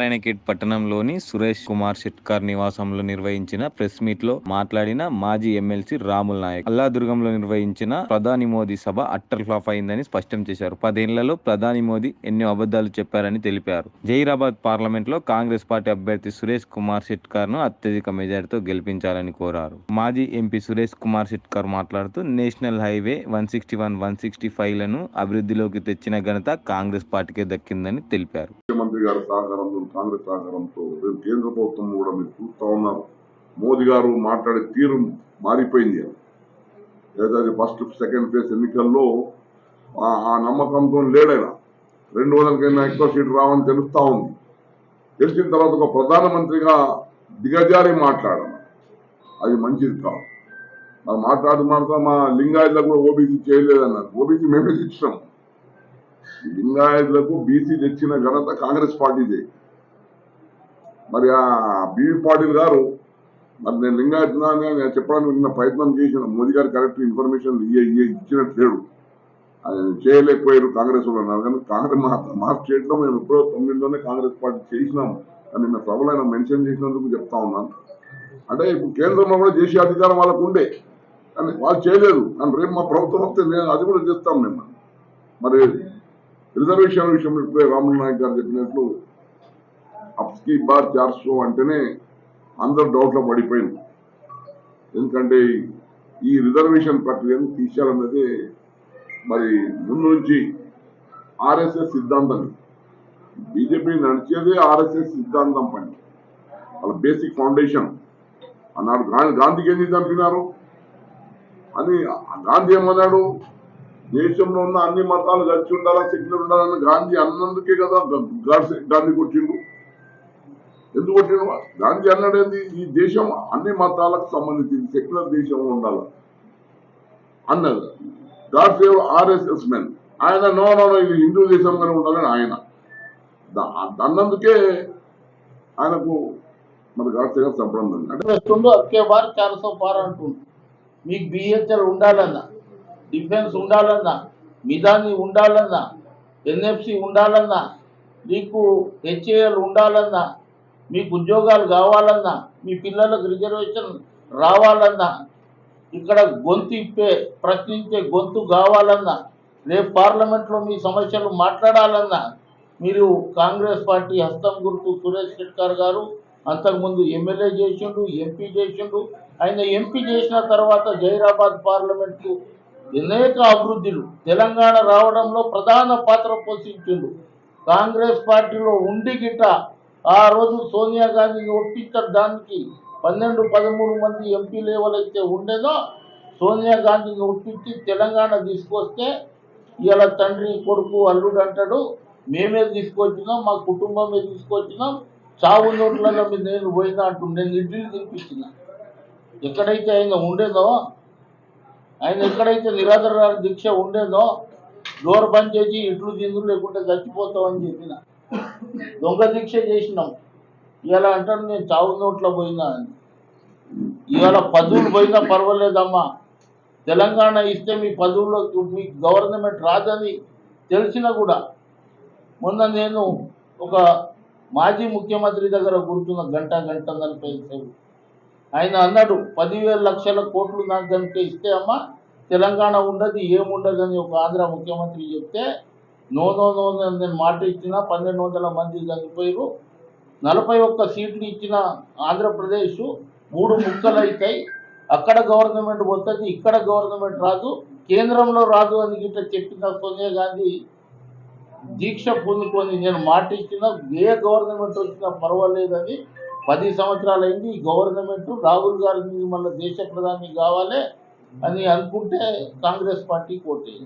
నారాయణఖేడ్ పట్టణంలోని సురేష్ కుమార్ షెట్కార్ నివాసంలో నిర్వహించిన ప్రెస్ మీట్లో మాట్లాడిన మాజీ ఎమ్మెల్సీ రాముల్ నాయక్. అల్లాదుర్గంలో నిర్వహించిన ప్రధాని మోదీ సభ అట్టర్ ఫ్లాప్ అయిందని స్పష్టం చేశారు. పదేళ్ళలో ప్రధాని మోదీ ఎన్నో అబద్ధాలు చెప్పారని తెలిపారు. జైరాబాద్ పార్లమెంట్లో కాంగ్రెస్ పార్టీ అభ్యర్థి సురేష్ కుమార్ షెట్కార్ను అత్యధిక మెజారిటీతో గెలిపించాలని కోరారు. మాజీ ఎంపీ సురేష్ కుమార్ షెట్కార్ మాట్లాడుతూ national highway one sixty one one sixty ఫైవ్లను అభివృద్ధిలోకి తెచ్చిన ఘనత కాంగ్రెస్ పార్టీకే దక్కిందని తెలిపారు. ముఖ్యమంత్రి గారి సహకారంతో కాంగ్రెస్ సహకారంతో రేపు కేంద్ర ప్రభుత్వం కూడా మీరు చూస్తా ఉన్నారు. మోదీ గారు మాట్లాడే తీరు మారిపోయింది లేదా ఫస్ట్ సెకండ్ ఫేజ్ ఎన్నికల్లో ఆ- నమ్మకంతో లేడైనా రెండు వందల కన్నా ఎక్కువ సీట్లు రావని తెలుస్తా ఉంది. తెలిసిన తర్వాత ఒక ప్రధానమంత్రిగా దిగజారి మాట్లాడాలి అది మంచిది కాదు. మరి మాట్లాడుతూ మాట్లాడుతూ మా లింగాయత్లకు కూడా ఓబీసీ చేయలేదన్నారు. ఓబీసీ మేమే ఇచ్చినాం లింగాయతులకు బీసీ తెచ్చిన ఘనత కాంగ్రెస్ పార్టీదే. మరి ఆ బీవీ పాటిల్ గారు మరి నేను లింగాయత్ నేను చెప్పడానికి నిన్న ప్రయత్నం చేసిన మోదీ గారు కరెక్ట్ ఇన్ఫర్మేషన్ ఇయ్య ఇచ్చినట్టు లేడు. ఆయన చేయలేకపోయారు కాంగ్రెస్ వాళ్ళు అన్నారు. కానీ కాంగ్రెస్ మా మా మేము ఎప్పుడో తొమ్మిదిలోనే కాంగ్రెస్ పార్టీ చేసినాము. అని నిన్న సభలో ఆయన మెన్షన్ చేసినందుకు చెప్తా ఉన్నాను. అంటే ఇప్పుడు కేంద్రంలో కూడా చేసే అధికారం వాళ్ళకు ఉండే. కానీ వాళ్ళు చేయలేదు. కానీ రేపు మా ప్రభుత్వం వస్తే నేను అది కూడా చేస్తాం మేము. మరి రిజర్వేషన్ విషయంలో ఇప్పుడే రాముల నాయక్ గారు చెప్పినట్లు అప్స్కి బార్ చార్సో అంటేనే అందరు డౌట్లో పడిపోయింది ఎందుకంటే ఈ రిజర్వేషన్ ప్రక్రియను తీసేయాలన్నది మరి ముందు నుంచి ఆర్ఎస్ఎస్ సిద్ధాంతం. బీజేపీ నడిచేదే ఆర్ఎస్ఎస్ సిద్ధాంతం పని. వాళ్ళ బేసిక్ ఫౌండేషన్. అన్నాడు గాంధీ గాంధీకి ఎందుకు చంపినారు అని గాంధీ ఏమన్నాడు? దేశంలో ఉన్న అన్ని మతాలు కలిసి ఉండాలా సెక్యులర్ ఉండాలని గాంధీ అన్నందుకే కదా గాంధీ కొట్టిండు. ఎందుకు కొట్టిండు? గాంధీ అన్నాడేంది? ఈ దేశం అన్ని మతాలకు సంబంధించింది సెక్యులర్ దేశం ఉండాలి? అన్నది గాడ్సే ఆర్ఎస్ఎస్ మెన్. ఆయన నో నో ఇది హిందూ దేశంగానే ఉండాలని ఆయన. అన్నందుకే ఆయనకు మరి గాడ్సే గారు సంబంధం అంటే వస్తుండో అక్కే బార్ చార్ సో పార్ మీకు బిహెచ్ఎల్ ఉండాలన్నా. డిఫెన్స్ ఉండాలన్నా మిదాని ఉండాలన్నా ఎన్ఎఫ్సి ఉండాలన్నా మీకు హెచ్ఏఎల్ ఉండాలన్నా మీకు ఉద్యోగాలు కావాలన్నా మీ పిల్లలకు రిజర్వేషన్ రావాలన్నా ఇక్కడ గొంతు ఇప్పే ప్రశ్నించే గొంతు కావాలన్నా రేపు పార్లమెంట్లో మీ సమస్యలు మాట్లాడాలన్నా మీరు కాంగ్రెస్ పార్టీ హస్తం గుర్తు సురేష్ శెట్కర్ గారు అంతకుముందు ఎమ్మెల్యే చేసిండు ఎంపీ చేసిండు ఆయన ఎంపీ చేసిన తర్వాత జైరాబాద్ పార్లమెంట్కు అనేక అభివృద్ధులు. తెలంగాణ రావడంలో ప్రధాన పాత్ర పోషించిండు. కాంగ్రెస్ పార్టీలో ఉండి గిట్ట ఆ రోజు సోనియా గాంధీని ఒప్పించడానికి పన్నెండు పదమూడు మంది ఎంపీలు ఎవరైతే ఉండేదో సోనియా గాంధీని ఒప్పించి తెలంగాణ తీసుకొస్తే ఇలా తండ్రి కొడుకు అల్లుడు అంటాడు. మేమే తీసుకొచ్చినాం మా కుటుంబమే తీసుకొచ్చినాం. చావు నోట్లలో మీద నేను పోయినా అంటుండే నేను ఇడ్లీ తినిపించిన. ఎక్కడైతే ఆయన ఉండేదో ఆయన ఎక్కడైతే నిరాధార దీక్ష ఉండేదో డోర్ బంద్ చేసి ఇట్లు తిందు లేకుంటే చచ్చిపోతామని చెప్పిన. దొంగ దీక్ష చేసినాం. ఇలా అంటారు నేను చావు నోట్లో పోయినా అని. ఇవాళ పదవులు పోయినా పర్వాలేదమ్మా. తెలంగాణ ఇస్తే మీ పదవుల్లో మీ గవర్నమెంట్ రాదని తెలిసినా కూడా. మొన్న నేను ఒక మాజీ ముఖ్యమంత్రి దగ్గర కూర్చున్న గంట గంట నలభై ఆయన అన్నాడు పదివేల లక్షల కోట్లు నాకు కనుక ఇస్తే అమ్మ తెలంగాణ ఉండదు ఏముండదు అని ఒక ఆంధ్ర ముఖ్యమంత్రి చెప్తే నో నో నో నేను మాట ఇచ్చిన పన్నెండు వందల మంది చనిపోయారు నలభై ఒక్క సీట్లు ఇచ్చిన ఆంధ్రప్రదేశ్ మూడు ముక్కలు అవుతాయి అక్కడ గవర్నమెంట్ పోతుంది ఇక్కడ గవర్నమెంట్ రాదు. కేంద్రంలో రాదు అని గిట్ట చెప్పిన సోనియా గాంధీ దీక్ష పొందుకొని నేను మాట ఇచ్చిన ఏ గవర్నమెంట్ వచ్చినా పర్వాలేదని పది సంవత్సరాలు అయింది ఈ గవర్నమెంట్ రాహుల్ గాంధీ మళ్ళీ దేశ ప్రధాని కావాలి అని అనుకుంటే కాంగ్రెస్ పార్టీ కోటేది